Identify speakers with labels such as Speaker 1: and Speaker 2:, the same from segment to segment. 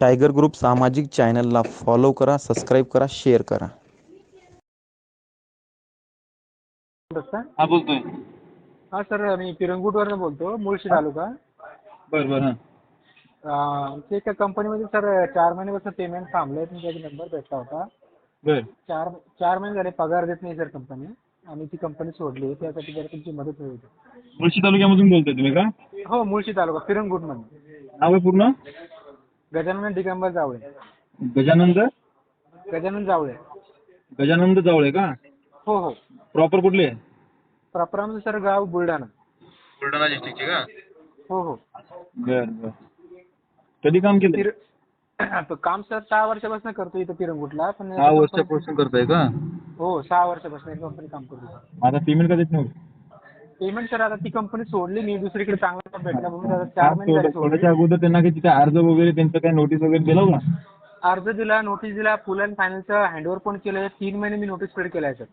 Speaker 1: Tiger group सामाजिक चॅनलला follow करा सबस्क्राईब करा शेअर करा.
Speaker 2: हा बोलतोय.
Speaker 3: हा सर मी पिरंगुटवरनं बोलतो मुळशी तालुका.
Speaker 2: बर बर हां.
Speaker 3: अं, एका कंपनीमध्ये सर चार महिन्यापासून पेमेंट थांबलं तुमचा एक नंबर भेटला होता.
Speaker 2: बर.
Speaker 3: चार चार महिने झाले पगार देत नाही सर कंपनी आम्ही ती कंपनी सोडली त्यासाठी जरा तुमची मदत हवी होती.
Speaker 2: मुळशी तालुक्यामधून बोलतोय तुम्ही का?
Speaker 3: हो मुळशी तालुका पिरंगुटमध्ये
Speaker 2: नाव आहे पूर्ण?
Speaker 3: गजानन दिगंबर जावळे.
Speaker 2: गजानंद?
Speaker 3: गजानन जावळे.
Speaker 2: गजानंद जावळे का?
Speaker 3: हो हो.
Speaker 2: प्रॉपर कुठले?
Speaker 3: प्रॉपर आमचं सर गाव बुलढाणा.
Speaker 2: बुलढाणा डिस्ट्रिक्टचे का?
Speaker 3: हो हो.
Speaker 2: बर बर. कधी काम केलं
Speaker 3: पिर तो काम सर सहा वर्षापासून करतो इथं पिरंगुटला पण
Speaker 2: सहा वर्षापासून करताय का?
Speaker 3: हो सहा वर्षापासून एक कंपनी काम करतो
Speaker 2: आता पेमेंट का देत नव्हतं?
Speaker 3: पेमेंट सर आता ती कंपनी सोडली मी दुसरीकडे चांगला job भेटला म्हणून आता चार महिने झाले
Speaker 2: सोडायच्या अगोदर त्यांना काही तिथे अर्ज वगैरे त्यांचं काय नोटीस वगैरे दिलं का?
Speaker 3: अर्ज दिला नोटीस दिला फुल अँड फायनलचं हँडओव्हर पण केलं तीन महिने मी नोटीस पेड केलाय सर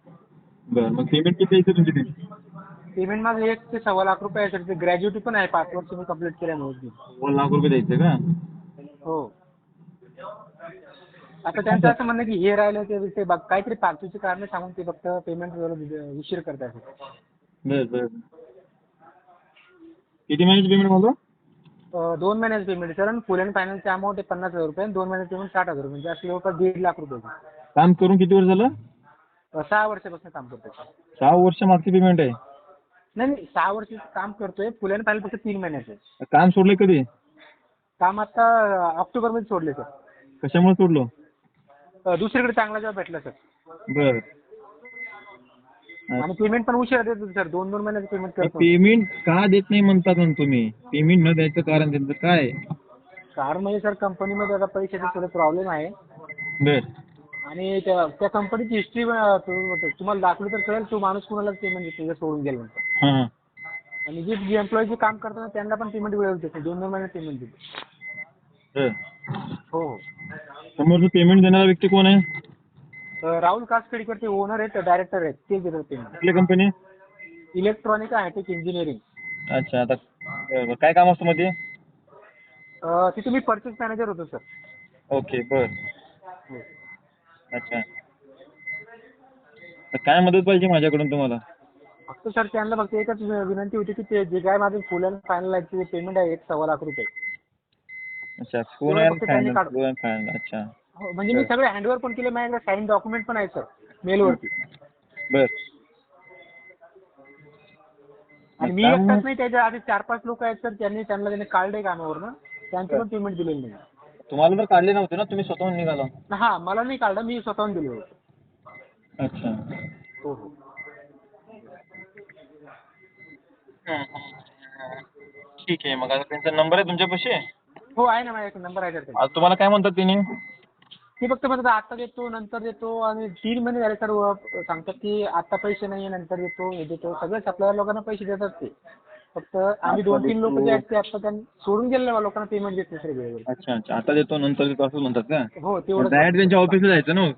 Speaker 2: बर मग पेमेंट किती यायचं तुमची ते?
Speaker 3: पेमेंट माझं एक ते सव्वा लाख रुपये आहे सर ते ग्रॅज्युएटी पण आहे पाच वर्ष मी कंप्लीट केल्यामुळे
Speaker 2: दोन लाख रुपये द्यायचे का?
Speaker 3: हो. आता त्यांचं असं म्हणणं की हे राहिलं ते ते बघ काहीतरी फालतूची कारणं सांगून ते फक्त पेमेंट उशीर करतायत
Speaker 2: बर बर. किती महिन्याची पेमेंट
Speaker 3: अं, दोन महिन्याचं पेमेंट सर आणि फुल अँड फायनलची अमाऊंट आहे पन्नास हजार रुपये. आणि दोन महिन्याचं पेमेंट साठ हजार रुपये. असं जवळपास दीड लाख रुपये
Speaker 2: काम करून किती वर्ष झालं?
Speaker 3: अं, सहा वर्षापासून काम करतोय.
Speaker 2: सहा वर्ष मागची पेमेंट आहे.
Speaker 3: नाही नाही. सहा वर्ष काम करतोय. फुल अँड फायनल फक्त तीन महिन्याचं आहे.
Speaker 2: काम सोडले कधी?
Speaker 3: काम आता ऑक्टोबरमध्ये सोडले सर
Speaker 2: कशामुळे सोडलो?
Speaker 3: दुसरीकडे चांगला जॉब भेटला सर
Speaker 2: बर.
Speaker 3: आणि पेमेंट पण उशिरा देत होते सर दोन दोन महिन्याचं पेमेंट करतो
Speaker 2: पेमेंट का देत नाही म्हणतात ना तुम्ही? पेमेंट न द्यायचं कारण त्यांचं काय? आहे?
Speaker 3: कारण म्हणजे सर कंपनीमध्ये आता पैशाचे थोडे प्रॉब्लेम आहे.
Speaker 2: बर.
Speaker 3: आणि त्या त्या कंपनीची हिस्ट्री तुम्हाला दाखवली तर कळेल तो माणूस कुणालाच पेमेंट देतो सोडून गेला नंतर
Speaker 2: हां हां.
Speaker 3: आणि जे जे एम्प्लॉई काम करतात त्यांना पण पेमेंट वेळेवर देते दोन दोन महिने पेमेंट देते
Speaker 2: बर.
Speaker 3: हो. हो
Speaker 2: समोरचं पेमेंट देणारा व्यक्ती कोण आहे?
Speaker 3: अं, राहुल कासकडीकर ते ओनर आहेत डायरेक्टर आहेत ते देतात पेमेंट
Speaker 2: कुठली कंपनी
Speaker 3: इलेक्ट्रॉनिक हायटेक इंजिनिअरिंग
Speaker 2: अच्छा आता बरं. काय काम असतं मध्ये
Speaker 3: तिथे मी परचेस मॅनेजर होतो सर
Speaker 2: ओके बर. अच्छा. तर काय मदत पाहिजे माझ्याकडून तुम्हाला?
Speaker 3: फक्त सर त्यांना फक्त एकच विनंती होती की ते जे काय माझं फुल अँड फायनल आहे ते पेमेंट आहे एक सव्वा लाख रुपये.
Speaker 2: अच्छा फोन आहे
Speaker 3: फक्त त्यांनी
Speaker 2: फायनल
Speaker 3: काढ-
Speaker 2: फोन फायनल अच्छा.
Speaker 3: हो, म्हणजे मी सगळे हँडओव्हर पण केले माझ्याकडे साईन डॉक्युमेंट पण आहे सर मेलवरती
Speaker 2: बर
Speaker 3: आणि मी एकटाच नाही त्याच्या आधी चार पाच लोक आहेत सर त्यांनी त्यांना त्याने काढले कामावरनं त्यांची पण पेमेंट दिलेली नाही.
Speaker 2: तुम्हाला तर काढले नव्हते ना तुम्ही स्वतःहून निघाला.
Speaker 3: हा मला नाही काढलं मी स्वतःहून दिले होते.
Speaker 2: अच्छा.
Speaker 3: हो हो.
Speaker 2: ठीक आहे मग आता त्यांचा नंबर आहे तुमच्यापाशी?
Speaker 3: हो आहे ना माझ्या नंबर आहे सर त्यांचा.
Speaker 2: आता तुम्हाला काय म्हणतात त्यांनी
Speaker 3: ते फक्त म्हणतात आता देतो नंतर देतो. आणि तीन महिने झाले सर सांगतात की आता पैसे नाही नंतर देतो हे देतो. सगळे सप्लायर लोकांना पैसे देतात ते. फक्त आम्ही दोन तीन लोक जे आहेत ते आता त्यांनी सोडून गेलेल्या लोकांना पेमेंट देत नाही वेळेवर.
Speaker 2: अच्छा अच्छा. आता देतो नंतर देतो असं म्हणतात का?
Speaker 3: हो तेवढं
Speaker 2: डायरेक्ट त्यांच्या ऑफिसला जायचं ना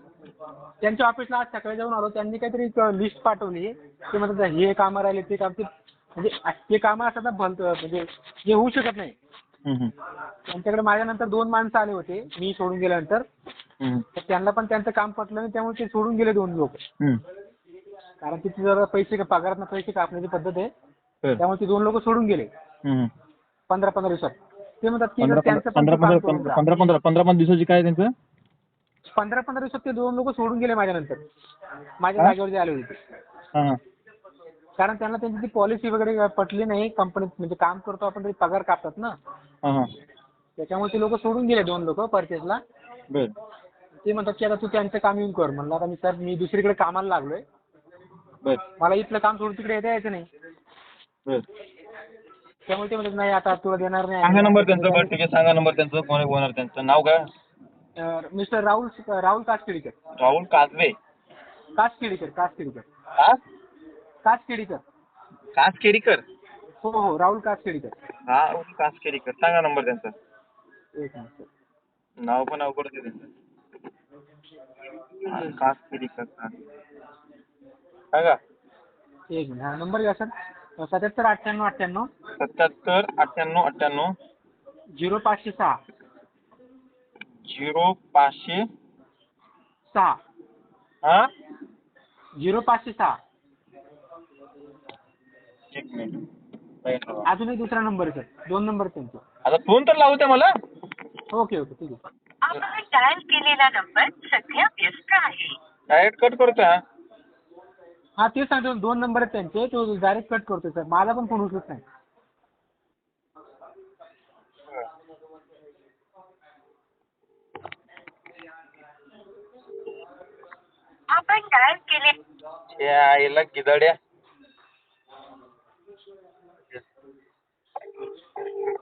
Speaker 3: त्यांच्या ऑफिसला आज सकाळी जाऊन आलो त्यांनी काहीतरी लिस्ट पाठवली. ते म्हणतात हे कामं राहिले ते काम ते म्हणजे ते कामं असतात ना भलत म्हणजे जे होऊ शकत नाही. त्यांच्याकडे माझ्यानंतर दोन माणसं आले होते मी सोडून गेल्यानंतर. तर त्यांना पण त्यांचं काम पटलं नाही त्यामुळे ते सोडून गेले दोन लोक. कारण तिथे जरा पैसे पगारात पैसे कापण्याची पद्धत आहे. त्यामुळे ते दोन लोक सोडून गेले. पंधरा पंधरा दिवसात. ते म्हणतात की
Speaker 2: पंधरा
Speaker 3: त्यांचं पण
Speaker 2: पंधरा
Speaker 3: तू काम करून
Speaker 2: पंधरा
Speaker 3: जा.
Speaker 2: पंधरा पंधरा पंधरा पंधरा दिवसाची काय त्यांचं?
Speaker 3: पंधरा पंधरा दिवसात ते दोन लोक सोडून गेले माझ्यानंतर. माझ्या? जागेवर जे आले होते.
Speaker 2: हां हां.
Speaker 3: कारण त्यांना त्यांची ती पॉलिसी वगैरे पटली नाही कंपनीत म्हणजे काम करतो आपण तरी पगार कापतात ना.
Speaker 2: हां हां.
Speaker 3: त्याच्यामुळे ते लोक सोडून गेले दोन लोक परचेसला
Speaker 2: बर.
Speaker 3: ते म्हणतात की आता तू त्यांचं काम येऊन कर. म्हणलं आता मी सर मी दुसरीकडे कामाला लागलोय.
Speaker 2: बर.
Speaker 3: मला इथलं काम सोडून तिकडे येता यायचं नाही.
Speaker 2: बर.
Speaker 3: त्यामुळे ते म्हणतात नाही आता तुला देणार
Speaker 2: सांगा
Speaker 3: नाही
Speaker 2: नंबर त्यांचा बरं ठीक आहे सांगा नंबर त्यांचं कोण आहे ओनर त्यांचं नाव काय?
Speaker 3: अं, मिस्टर राहुल राहुल कासकेडीकर.
Speaker 2: राहुल काजवे
Speaker 3: कासकेडीकर कासकेडीकर.
Speaker 2: कास?
Speaker 3: कासकेडीकर.
Speaker 2: कासकेरीकर
Speaker 3: हो हो राहुल कासकेडीकर.
Speaker 2: राहुल कासकेरीकर सांगा नंबर त्यांचा.
Speaker 3: एक मिनिट.
Speaker 2: नाव पण अवघड आहे त्यांचं. हा,
Speaker 3: एक मिनिट हा नंबर घ्या सर. सत्याहत्तर अठ्ठ्याण्णव अठ्ठ्याण्णव.
Speaker 2: सत्याहत्तर अठ्ठ्याण्णव अठ्ठ्याण्णव.
Speaker 3: झिरो पाचशे सहा.
Speaker 2: झिरो पाचशे
Speaker 3: सहा.
Speaker 2: हा?
Speaker 3: झिरो पाचशे सहा.
Speaker 2: एक मिनिट.
Speaker 3: अजून एक दुसरा नंबर आहे सर. दोन नंबर त्यांचे
Speaker 2: आता फोन तर लावू द्या मला.
Speaker 3: ओके ओके ठीक आहे.
Speaker 4: आपण डायल केलेला नंबर सध्या व्यस्त आहे.
Speaker 2: डायरेक्ट कट करतो हा?
Speaker 3: हा तेच सांगतो दोन नंबर आहेत त्यांचे तो डायरेक्ट कट करतोय सर. माझा पण फोन उचलत नाही.
Speaker 4: आपण डायल केले.
Speaker 2: त्या आईला गिदाड्या.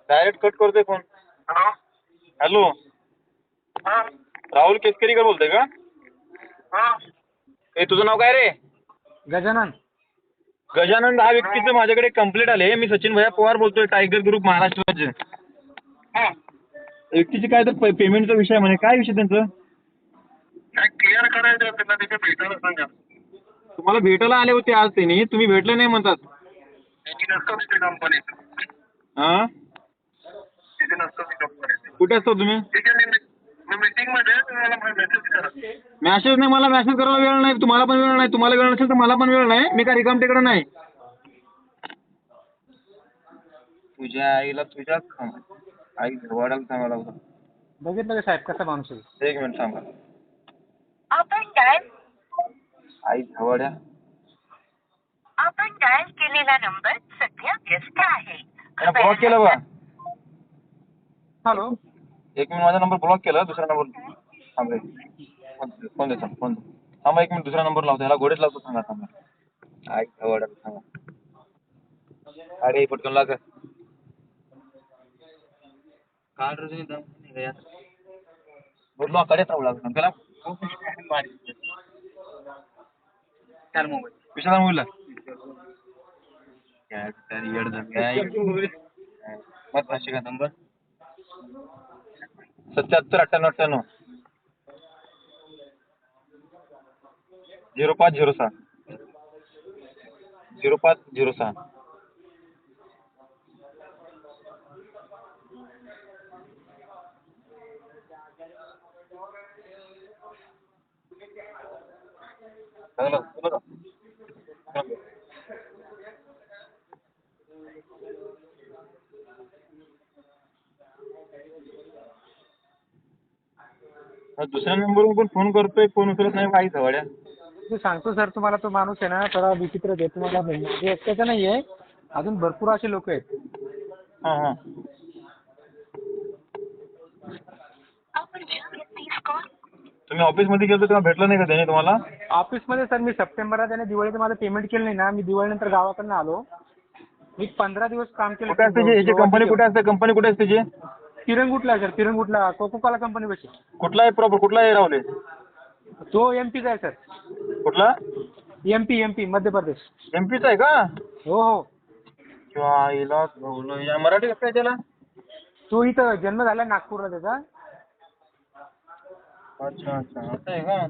Speaker 2: डायरेक्ट कट करतोय फोन हॅलो राहुल केसकरीकर बोलतोय का? ए तुझं नाव काय रे?
Speaker 3: गजानन.
Speaker 2: गजानंद हा व्यक्तीचं माझ्याकडे कंप्लेंट आले. मी सचिन भैया पवार बोलतोय टायगर ग्रुप महाराष्ट्र राज्य व्यक्तीची काय तर पेमेंटचा विषय म्हणे. काय विषय त्यांचं?
Speaker 5: काय क्लिअर करायचं आहे त्यांना तिथे भेटायला सांगा.
Speaker 2: तुम्हाला भेटायला आले होते आज त्यांनी. तुम्ही भेटले नाही म्हणतात.
Speaker 5: त्यांची नसतो तिथे कंपनीत
Speaker 2: हा?
Speaker 5: तिथे नसतो ती कंपनीत
Speaker 2: कुठे असतो तुम्ही?
Speaker 5: मीटिंगमध्ये मेसेज करा.
Speaker 2: मॅसेज नाही मला मॅसेज करायला वेळ नाही तुम्हाला पण वेळ नाही तुम्हाला वेळ नसेल तर मला पण वेळ नाही मी काय रिकाम तिकडे नाही. तुझ्या आईला तुझ्या आई वडाला सांगायला लागतं
Speaker 3: बघितलं का साहेब कसा माणूस आहे?
Speaker 2: एक मिनिट सांगा
Speaker 4: आपण डायल
Speaker 2: आई झवड्या.
Speaker 4: आपण डायल केलेला नंबर सध्या व्यस्त आहे.
Speaker 2: केलं बा.
Speaker 3: हॅलो
Speaker 2: एक मिनिट माझा नंबर ब्लॉक केला दुसरा नंबर थांब रे फोन- फोन दे सांग फोन थांबा एक मिनिट दुसरा नंबर लावतो ह्याला घोडेच लावतो सांगा सांगा आई झवड्याला सांगा. अरे पटकन लाग काल रोजी दम नाही गया बोललो कडे राहू लागलो. त्याला चाल मोबाईल विशाला मोबाईलला येड झालं मत नंबर सत्याहत्तर अठ्ठ्याण्णव अठ्ठ्याण्णव. झिरो पाच झिरो सहा. झिरो पाच झिरो सहा. चांगलं दुसऱ्या नंबरवरून पण फोन करतोय फोन उचलत नाही काही सवाड्या
Speaker 3: मी सांगतो सर तुम्हाला तो माणूस आहे ना थोडा विचित्र आहे तुम्हाला म्हणजे एकट्याचं नाही आहे अजून भरपूर असे लोक आहेत.
Speaker 2: हा हा. तुम्ही ऑफिसमध्ये गेलो तेव्हा भेटलं नाही का त्याने तुम्हाला?
Speaker 3: ऑफिसमध्ये सर मी सप्टेंबरला त्याने दिवाळीचं माझं पेमेंट केलं नाही ना मी दिवाळीनंतर गावाकडनं आलो. मी पंधरा दिवस काम केलं.
Speaker 2: कुठे असते याची कंपनी कुठे असते कंपनी कुठे असते त्याची
Speaker 3: तिरंगुटला आहे सर तिरंगुटला. कोकोकाला कंपनी बशी
Speaker 2: कुठला आहे प्रॉपर कुठला आहे राहुले
Speaker 3: तो एम पीचा आहे सर.
Speaker 2: कुठला?
Speaker 3: M P M P Madhya Pradesh.
Speaker 2: M पीचा आहे का?
Speaker 3: हो हो.
Speaker 2: किंवा आईला गवलं. या मराठी कसं आहे त्याला?
Speaker 3: तो इथं जन्म झाला नागपूरला त्याचा.
Speaker 2: अच्छा अच्छा. असं आहे का?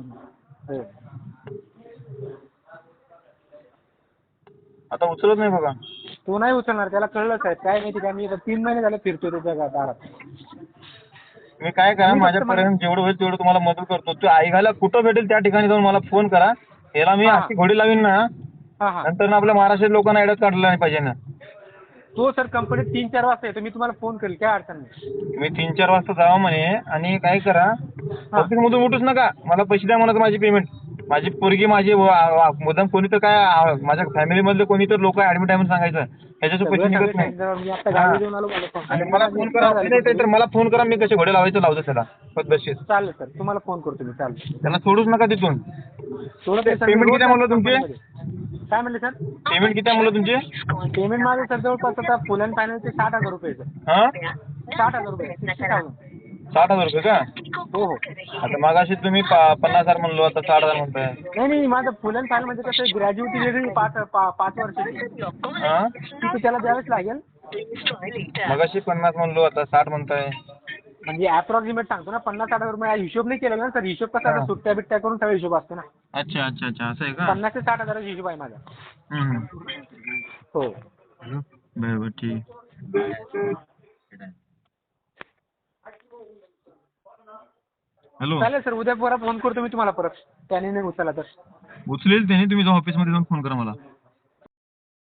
Speaker 3: हो.
Speaker 2: आता उचलत नाही बघा.
Speaker 3: तो नाही उचलणार त्याला कळलं साहेब काय माहिती काय मी तीन महिने झाले फिरतोय त्याच्या गा- दारात.
Speaker 2: तुम्ही काय करा
Speaker 3: मी फक्त
Speaker 2: माझ्यापर्यंत जेवढं होईल तेवढं तुम्हाला मदत करतो. तू आईघाला कुठं भेटेल त्या ठिकाणी जाऊन मला फोन करा. याला मी
Speaker 3: हा.
Speaker 2: अशी घोडी लावीन ना
Speaker 3: हा हा.
Speaker 2: नंतर ना आपल्या महाराष्ट्रात लोकांना अडत काढलं नाही पाहिजे ना.
Speaker 3: तो सर कंपनीत तीन चार वाजता येतो. मी तुम्हाला फोन करेल काय अडचण नाही.
Speaker 2: तुम्ही तीन चार वाजता जावा म्हणे आणि काय करा. ऑफिस मधून उठूच नका. मला पैसे द्या म्हणत माझी पेमेंट माझी पोरगी माझी मुद्दाम कोणी तर काय माझ्या फॅमिली मधले कोणी तर लोक ऍडमिट आहे म्हणून सांगायचं. ह्याच्याशिवाय पैसे निघत नाही. आणि मला फोन करा नाही तर मला फोन करा मी कसे घोडे लावायचं लावतो त्याला पद्धतशीर
Speaker 3: चालेल सर तुम्हाला फोन करतो मी चालेल.
Speaker 2: त्याला सोडूच नका तिथून. पेमेंट किती म्हणलं तुमचे?
Speaker 3: काय म्हणले सर
Speaker 2: पेमेंट किती म्हणलं तुमचे?
Speaker 3: पेमेंट माझं सर जवळपास आता फुल अँड फायनलचे साठ हजार रुपये सर साठ हजार रुपये
Speaker 2: साठ हजार रुपये का?
Speaker 3: हो हो.
Speaker 2: आता मगाशी तुम्ही पा- पन्नास हजार म्हणलो आता साठ हजार म्हणताय.
Speaker 3: नाही नाही माझं फुल अँड फायनल म्हणजे कसं ग्रॅज्युएटी वेगळी पाच पा- पाच वर्षाची.
Speaker 2: हा?
Speaker 3: त्याला द्यावेच लागेल.
Speaker 2: मगाशी पन्नास म्हणलो आता साठ म्हणताय.
Speaker 3: म्हणजे अप्रॉक्सिमेट सांगतो ना पन्नास साठ हजार रुपये हिशोब नाही केलेला ना सर हिशोब कसा
Speaker 2: हा.
Speaker 3: आता सुट्ट्या बिट्ट्या करून सगळा हिशोब असतो ना.
Speaker 2: अच्छा अच्छा अच्छा असं आहे का?
Speaker 3: पन्नास ते साठ हजाराचा हिशोब आहे माझा.
Speaker 2: हम्म.
Speaker 3: हो.
Speaker 2: बरं बरं ठीक. हॅलो.
Speaker 3: चालेल सर उद्या परत फोन करतो मी तुम्हाला परत. त्याने नाही उचलला तर.
Speaker 2: उचलेल त्याने तुम्ही जाऊ ऑफिसमध्ये जाऊन फोन करा मला.